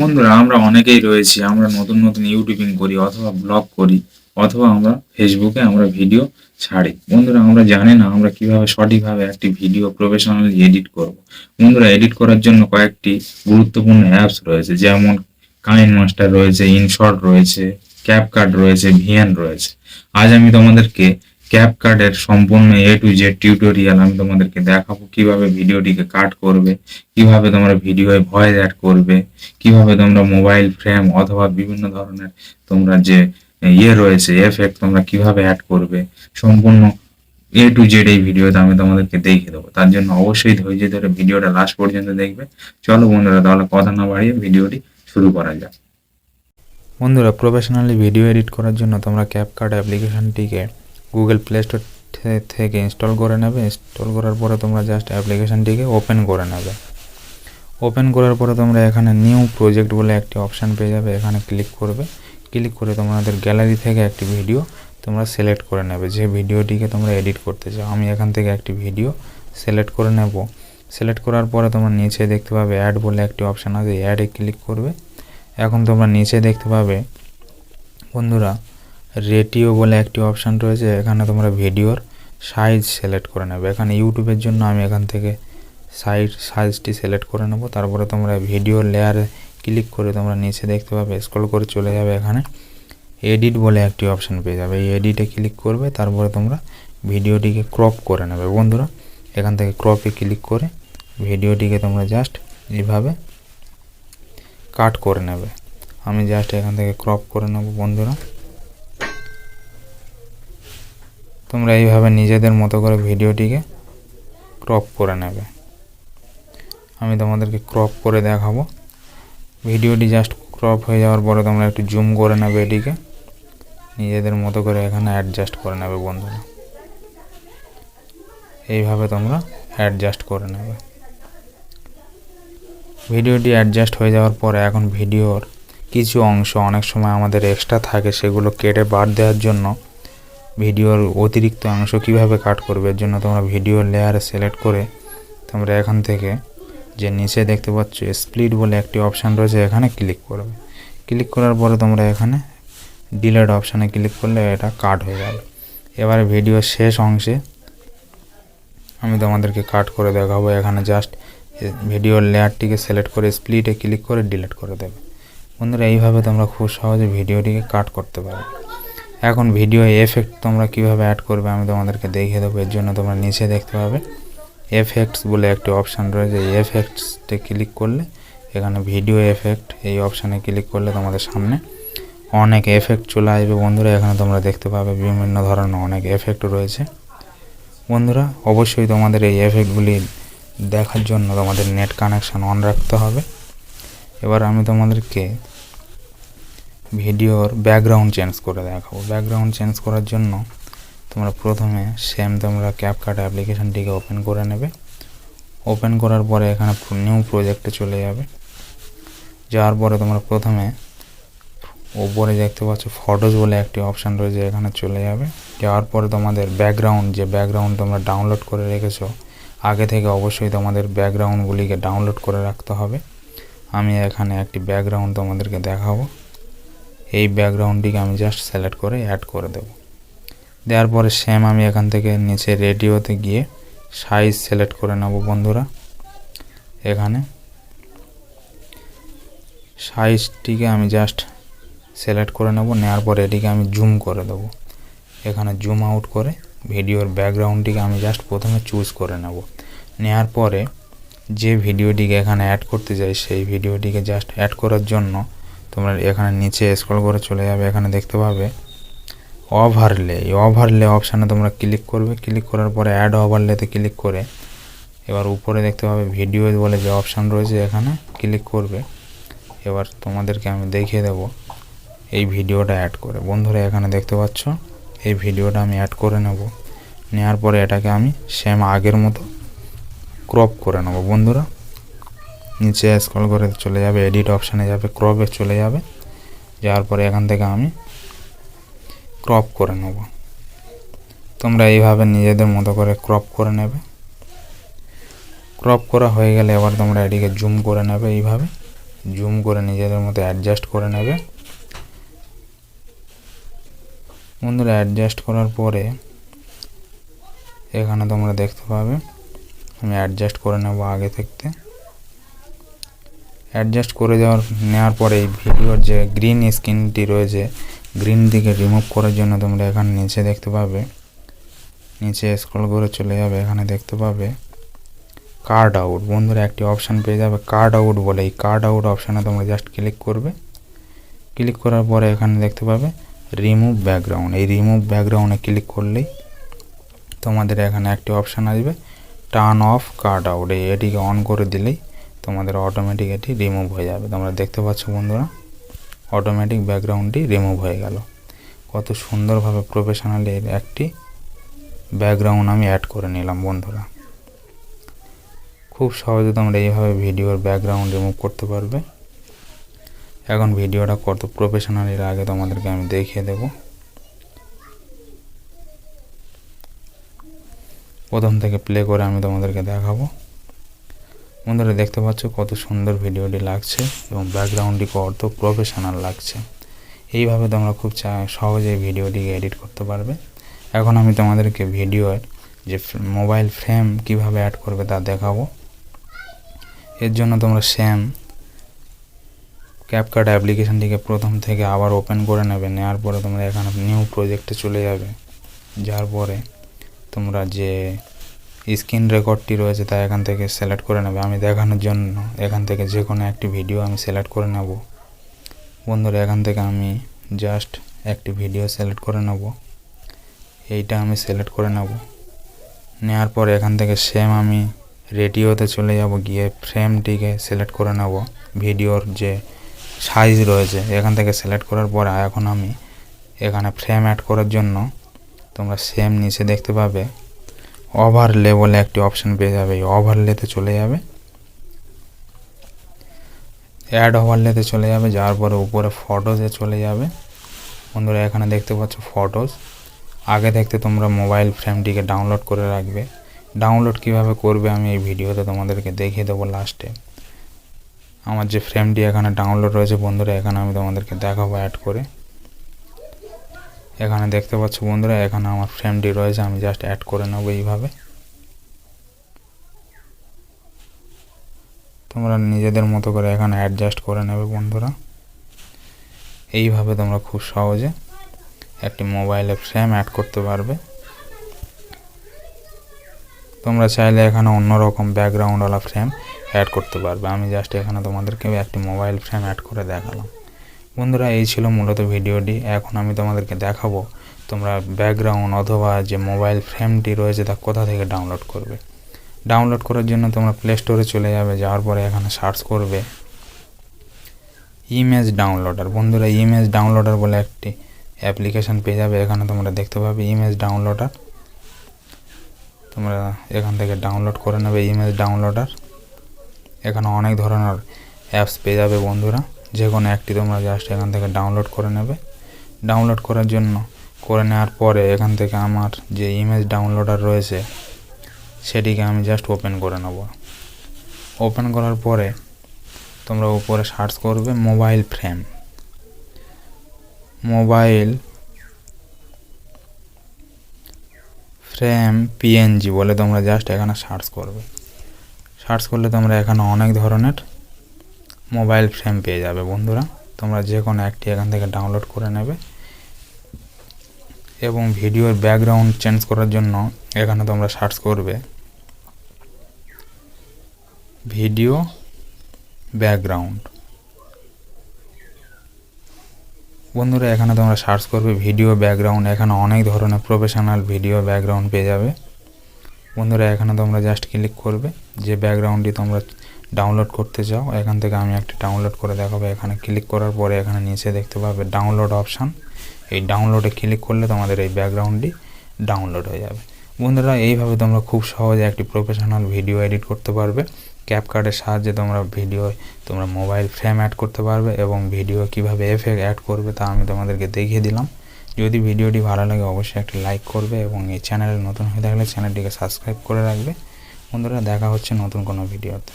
বন্ধুরা, আমরা অনেকেই রয়েছি, আমরা নতুন নতুন ইউটিউবিং করি অথবা ব্লগ করি, অথবা আমরা ফেসবুকে আমরা ভিডিও ছাড়ি। বন্ধুরা, আমরা জানি না আমরা কীভাবে সঠিকভাবে একটি ভিডিও প্রফেশনালি এডিট করব। বন্ধুরা এডিট করার জন্য কয়েকটি গুরুত্বপূর্ণ অ্যাপস রয়েছে, যেমন কাইন মাস্টার রয়েছে ইনশর্ট রয়েছে ক্যাপকাট রয়েছে ভিএন রয়েছে। আজ আমি তোমাদেরকে ক্যাপকাটের সম্পূর্ণ এ টু জেড টিউটোরিয়াল আমি তোমাদেরকে দেখাবো কীভাবে ভিডিওটিকে কাট করবে, কীভাবে তোমরা ভিডিওয়ে ভয়েস অ্যাড করবে, কীভাবে তোমরা মোবাইল ফ্রেম অথবা বিভিন্ন ধরনের তোমরা যে ইয়ে রয়েছে এফেক্ট তোমরা কীভাবে অ্যাড করবে, সম্পূর্ণ এ টু জেড এই ভিডিওতে আমি তোমাদেরকে দেখিয়ে দেবো। তার জন্য অবশ্যই ধৈর্য ধরে ভিডিওটা লাস্ট পর্যন্ত দেখবে। চলো বন্ধুরা, তাহলে কথা না বাড়িয়ে ভিডিওটি শুরু করা যাক। বন্ধুরা প্রফেশনালি ভিডিও এডিট করার জন্য তোমরা ক্যাপকাট অ্যাপ্লিকেশনটিকে গুগল প্লে স্টোর থেকে ইনস্টল করে নেবে। ইনস্টল করার পরে তোমরা জাস্ট অ্যাপ্লিকেশনটিকে ওপেন করে নেবে। ওপেন করার পরে তোমরা এখানে নিউ প্রজেক্ট বলে একটি অপশান পেয়ে যাবে। এখানে ক্লিক করবে। ক্লিক করে তোমাদের গ্যালারি থেকে একটি ভিডিও তোমরা সিলেক্ট করে নেবে। যে ভিডিওটিকে তোমরা এডিট করতে চাও, আমি এখান থেকে একটি ভিডিও সিলেক্ট করে নেব। সিলেক্ট করার পরে তোমরা নিচে দেখতে পাবে অ্যাড বলে একটি অপশান আছে। অ্যাডে ক্লিক করবে। এখন তোমরা নিচে দেখতে পাবে, বন্ধুরা রেটিও বলে একটি অপশান রয়েছে, এখানে তোমরা ভিডিওর সাইজ সিলেক্ট করে নেবে। এখানে ইউটিউবের জন্য আমি এখান থেকে সাইজ সাইজটি সিলেক্ট করে নেব। তারপরে তোমরা ভিডিও লেয়ারে ক্লিক করে তোমরা নিচে দেখতে পাবে স্ক্রল করে চলে যাবে এখানে। এডিট বলে একটি অপশান পেয়ে যাবে। এই এডিটে ক্লিক করবে, তারপরে তোমরা ভিডিওটিকে ক্রপ করে নেবে। বন্ধুরা, এখান থেকে ক্রপে ক্লিক করে ভিডিওটিকে তোমরা জাস্ট এইভাবে কাট করে নেবে। আমি জাস্ট এখান থেকে ক্রপ করে নেব, বন্ধুরা। তোমরা এইভাবে নিজেদের মতো করে ভিডিওটিকে ক্রপ করে নেবে। আমি তোমাদেরকে ক্রপ করে দেখাবো। ভিডিওটি জাস্ট ক্রপ হয়ে যাওয়ার পরে তোমরা একটু জুম করে নেবে এটিকে। নিজেদের মতো করে এখানে অ্যাডজাস্ট করে নেবে বন্ধুরা। এইভাবে তোমরা অ্যাডজাস্ট করে নেবে। ভিডিওটি অ্যাডজাস্ট হয়ে যাওয়ার পরে এখন ভিডিওর কিছু অংশ অনেক সময় আমাদের এক্সট্রা থাকে সেগুলো কেটে বাদ দেওয়ার জন্য ভিডিওর অতিরিক্ত অংশ কীভাবে কাট করবে, এর জন্য তোমরা ভিডিও লেয়ারে সিলেক্ট করে তোমরা এখান থেকে যে নিচে দেখতে পাচ্ছ স্প্লিট বলে একটি অপশান রয়েছে, এখানে ক্লিক করবে। ক্লিক করার পরে তোমরা এখানে ডিলেট অপশানে ক্লিক করলে এটা কাট হয়ে যাবে। এবারে ভিডিওর শেষ অংশে আমি তোমাদেরকে কাট করে দেখাবো, এখানে জাস্ট ভিডিওর লেয়ারটিকে সিলেক্ট করে স্প্লিটে ক্লিক করে ডিলিট করে দেবে। বন্ধুরা, এইভাবে তোমরা খুব সহজে ভিডিওটিকে কাট করতে পারো এখন ভিডিও এফেক্ট তোমরা কীভাবে অ্যাড করবে আমি তোমাদেরকে দেখিয়ে দেবো, এর জন্য তোমরা নিচে দেখতে পাবে। এফেক্টস বলে একটি অপশান রয়েছে, এই এফেক্টসতে ক্লিক করলে, এখানে ভিডিও এফেক্ট এই অপশানে ক্লিক করলে তোমাদের সামনে অনেক এফেক্ট চলে আসবে। বন্ধুরা, এখানে তোমরা দেখতে পাবে বিভিন্ন ধরনের অনেক এফেক্ট রয়েছে। বন্ধুরা, অবশ্যই তোমাদের এই এফেক্টগুলি দেখার জন্য তোমাদের নেট কানেকশান অন রাখতে হবে। এবার আমি তোমাদেরকে ভিডিওর ব্যাকগ্রাউন্ড চেঞ্জ করে দেখাবো। ব্যাকগ্রাউন্ড চেঞ্জ করার জন্য তোমরা প্রথমে সেম তোমরা ক্যাপকাট অ্যাপ্লিকেশানটিকে ওপেন করে নেবে। ওপেন করার পরে এখানে নিউ প্রজেক্টে চলে যাবে। যাওয়ার পরে তোমরা প্রথমে ওপরে দেখতে পাচ্ছ ফটোজ বলে একটি অপশান রয়েছে, এখানে চলে যাবে। যাওয়ার পরে তোমাদের ব্যাকগ্রাউন্ড যে ব্যাকগ্রাউন্ড তোমরা ডাউনলোড করে রেখেছো, আগে থেকে অবশ্যই তোমাদের ব্যাকগ্রাউন্ডগুলিকে ডাউনলোড করে রাখতে হবে। আমি এখানে একটি ব্যাকগ্রাউন্ড তোমাদেরকে দেখাবো। এই ব্যাকগ্রাউন্ডটিকে আমি জাস্ট সিলেক্ট করে অ্যাড করে দেব। দেওয়ার পরে সেম আমি এখান থেকে নিচে রেডিওতে গিয়ে সাইজ সিলেক্ট করে নেব বন্ধুরা। এখানে সাইজটিকে আমি জাস্ট সিলেক্ট করে নেব, নেওয়ার পরে এটিকে আমি জুম করে দেব। এখানে জুম আউট করে ভিডিওর ব্যাকগ্রাউন্ডটিকে আমি জাস্ট প্রথমে চুজ করে নেব। নেওয়ার পরে যে ভিডিওটিকে এখানে অ্যাড করতে চাই সেই ভিডিওটিকে জাস্ট অ্যাড করার জন্য তোমরা এখানে নিচে স্ক্রল করে চলে যাবে, এখানে দেখতে পাবে ওভারলে এই ওভারলে অপশানে তোমরা ক্লিক করবে ক্লিক করার পরে অ্যাড ওভারলেতে ক্লিক করে এবার উপরে দেখতে পাবে ভিডিও বলে যে অপশান রয়েছে এখানে ক্লিক করবে। এবার তোমাদেরকে আমি দেখিয়ে দেব এই ভিডিওটা অ্যাড করে। বন্ধুরা, এখানে দেখতে পাচ্ছ, এই ভিডিওটা আমি অ্যাড করে নেব। নেওয়ার পরে এটাকে আমি সেম আগের মতো ক্রপ করে নেব। বন্ধুরা নিচে স্ক্রল করে চলে যাবে এডিট অপশানে যাবে ক্রপে চলে যাবে। যাওয়ার পরে এখান থেকে আমি ক্রপ করে নেব। তোমরা এইভাবে নিজেদের মতো করে ক্রপ করে নেবে। ক্রপ করা হয়ে গেলে এবার তোমরা এটিকে জুম করে নেবে এইভাবে। জুম করে নিজেদের মতো অ্যাডজাস্ট করে নেবে। বন্ধুরা অ্যাডজাস্ট করার পরে এখানে তোমরা দেখতে পাবে, আমি অ্যাডজাস্ট করে নেব আগে থাকতে অ্যাডজাস্ট করে দেওয়ার, নেওয়ার পরে এই ভিডিওর যে গ্রিন স্ক্রিনটি রয়েছে গ্রিন দিকে রিমুভ করার জন্য তোমরা এখানে নিচে দেখতে পাবে। নিচে স্ক্রল করে চলে যাবে, এখানে দেখতে পাবে কার্ড আউট বন্ধুরা, একটি অপশান পেয়ে যাবে কার্ড আউট বলে। এই কার্ড আউট অপশানে তোমরা জাস্ট ক্লিক করবে। ক্লিক করার পরে এখানে দেখতে পাবে রিমুভ ব্যাকগ্রাউন্ড এই রিমুভ ব্যাকগ্রাউন্ডে ক্লিক করলেই তোমাদের এখানে একটি অপশান আসবে টার্ন অফ কার্ড আউট এটিকে অন করে দিলেই তোমাদের অটোমেটিক এটি রিমুভ হয়ে যাবে। তোমরা দেখতে পাচ্ছ বন্ধুরা অটোমেটিক ব্যাকগ্রাউন্ডটি রিমুভ হয়ে গেল। কত সুন্দরভাবে প্রফেশনালি একটি ব্যাকগ্রাউন্ড আমি অ্যাড করে নিলাম বন্ধুরা। খুব সহজে তোমরা এইভাবে ভিডিওর ব্যাকগ্রাউন্ড রিমুভ করতে পারবে। এখন ভিডিওটা কত প্রফেশনালি লাগে তোমাদেরকে আমি দেখিয়ে দেব। প্রথম থেকে প্লে করে আমি তোমাদেরকে দেখাবো। বন্ধুরা দেখতে পাচ্ছ কত সুন্দর ভিডিওটি লাগছে এবং ব্যাকগ্রাউন্ডটি কত প্রফেশনাল লাগছে। এইভাবে তোমরা খুব সহজে ভিডিওটিকে এডিট করতে পারবে। এখন আমি তোমাদেরকে ভিডিওর যে মোবাইল ফ্রেম কীভাবে অ্যাড করবে তা দেখাবো। এর জন্য তোমরা সেম ক্যাপকাট অ্যাপ্লিকেশনটিকে প্রথম থেকে আবার ওপেন করে নেবে নেওয়ার পরে তোমরা এখানে নিউ প্রজেক্টে চলে যাবে। যার পরে তোমরা যে স্ক্রিন রেকর্ডটি রয়েছে, তা এখান থেকে সিলেক্ট করে নেবে। আমি দেখানোর জন্য এখান থেকে যে কোনো একটি ভিডিও আমি সিলেক্ট করে নেব। বন্ধুরা, এখান থেকে আমি জাস্ট একটি ভিডিও সিলেক্ট করে নেব। এইটা আমি সিলেক্ট করে নেব। নেওয়ার পর এখান থেকে সেম আমি রেডিওতে চলে যাব, গিয়ে ফ্রেমটিকে সিলেক্ট করে নেব। ভিডিওর যে সাইজ রয়েছে, এখান থেকে সিলেক্ট করার পর এখন আমি এখানে ফ্রেম অ্যাড করার জন্য তোমরা সেম নিচে দেখতে পাবে। ওভারলে বলে একটি অপশন পেয়ে যাবে। ওভারলেতে চলে যাবে। অ্যাড ওভারলেতে চলে যাবে যাওয়ার পরে উপরে ফটোজে চলে যাবে। বন্ধুরা, এখানে দেখতে পাচ্ছ ফটোজ আগে থাকতে তোমরা মোবাইল ফ্রেমটিকে ডাউনলোড করে রাখবে। ডাউনলোড কীভাবে করবে আমি এই ভিডিওতে তোমাদেরকে দেখিয়ে দেবো লাস্টে আমার যে ফ্রেমটি এখানে ডাউনলোড রয়েছে, বন্ধুরা, এখানে আমি তোমাদেরকে দেখাবো অ্যাড করে। এখানে দেখতে পাচ্ছ বন্ধুরা, এখানে আমার ফ্রেমটি রয়েছে, আমি জাস্ট অ্যাড করে নেব এইভাবে। তোমরা নিজেদের মতো করে এখানে অ্যাডজাস্ট করে নেবে বন্ধুরা। এইভাবে তোমরা খুব সহজে একটি মোবাইলে ফ্রেম অ্যাড করতে পারবে। তোমরা চাইলে এখানে অন্যরকম ব্যাকগ্রাউন্ডওয়ালা ফ্রেম অ্যাড করতে পারবে। আমি জাস্ট এখানে তোমাদেরকে একটি মোবাইল ফ্রেম অ্যাড করে দেখালাম। বন্ধুরা, এই ছিল মূলত ভিডিওটি। এখন আমি তোমাদেরকে দেখাবো তোমরা ব্যাকগ্রাউন্ড অথবা যে মোবাইল ফ্রেমটি রয়েছে তা কোথা থেকে ডাউনলোড করবে। ডাউনলোড করার জন্য তোমরা প্লে স্টোরে চলে যাবে, যাওয়ার পরে এখানে সার্চ করবে ইমেজ ডাউনলোডার বন্ধুরা ইমেজ ডাউনলোডার বলে একটি অ্যাপ্লিকেশন পেয়ে যাবে, এখানে তোমরা দেখতে পাবে ইমেজ ডাউনলোডার তোমরা এখান থেকে ডাউনলোড করে নেবে ইমেজ ডাউনলোডার এখানে অনেক ধরনের অ্যাপস পেয়ে যাবে বন্ধুরা। যে কোনো একটি তোমরা জাস্ট এখান থেকে ডাউনলোড করে নেবে। ডাউনলোড করার জন্য করে নেওয়ার পরে এখান থেকে আমার যে ইমেজ ডাউনলোডার রয়েছে, সেটিকে আমি জাস্ট ওপেন করে নেব। ওপেন করার পরে তোমরা উপরে সার্চ করবে mobile frame mobile frame PNG বলে তোমরা জাস্ট এখানে সার্চ করবে। সার্চ করলে তোমরা এখানে অনেক ধরনের মোবাইল ফ্রেম পেয়ে যাবে বন্ধুরা। তোমরা যে কোনো একটি এখান থেকে ডাউনলোড করে নেবে। এবং ভিডিওর ব্যাকগ্রাউন্ড চেঞ্জ করার জন্য এখানে তোমরা সার্চ করবে। ভিডিও ব্যাকগ্রাউন্ড বন্ধুরা, এখানে তোমরা সার্চ করবে ভিডিও ব্যাকগ্রাউন্ড এখানে অনেক ধরনের প্রফেশনাল ভিডিও ব্যাকগ্রাউন্ড পেয়ে যাবে। বন্ধুরা, এখানে তোমরা জাস্ট ক্লিক করবে। যে ব্যাকগ্রাউন্ডটি তোমরা ডাউনলোড করতে চাও এখান থেকে আমি একটা ডাউনলোড করে দেখাবো। এখানে ক্লিক করার পরে এখানে নিচে দেখতে পাবে ডাউনলোড অপশান এই ডাউনলোডে ক্লিক করলে তোমাদের এই ব্যাকগ্রাউন্ডটি ডাউনলোড হয়ে যাবে। বন্ধুরা, এইভাবে তোমরা খুব সহজে একটি প্রফেশনাল ভিডিও এডিট করতে পারবে। ক্যাপকার্টের সাহায্যে তোমরা ভিডিও তোমরা মোবাইল ফ্রেম অ্যাড করতে পারবে এবং ভিডিও কীভাবে এফেক্ট অ্যাড করবে তা আমি তোমাদেরকে দেখিয়ে দিলাম। যদি ভিডিওটি ভালো লাগে, অবশ্যই একটি লাইক করবে এবং এই চ্যানেলে নতুন হয়ে থাকলে চ্যানেলটিকে সাবস্ক্রাইব করে রাখবে। বন্ধুরা, দেখা হচ্ছে নতুন কোনো ভিডিওতে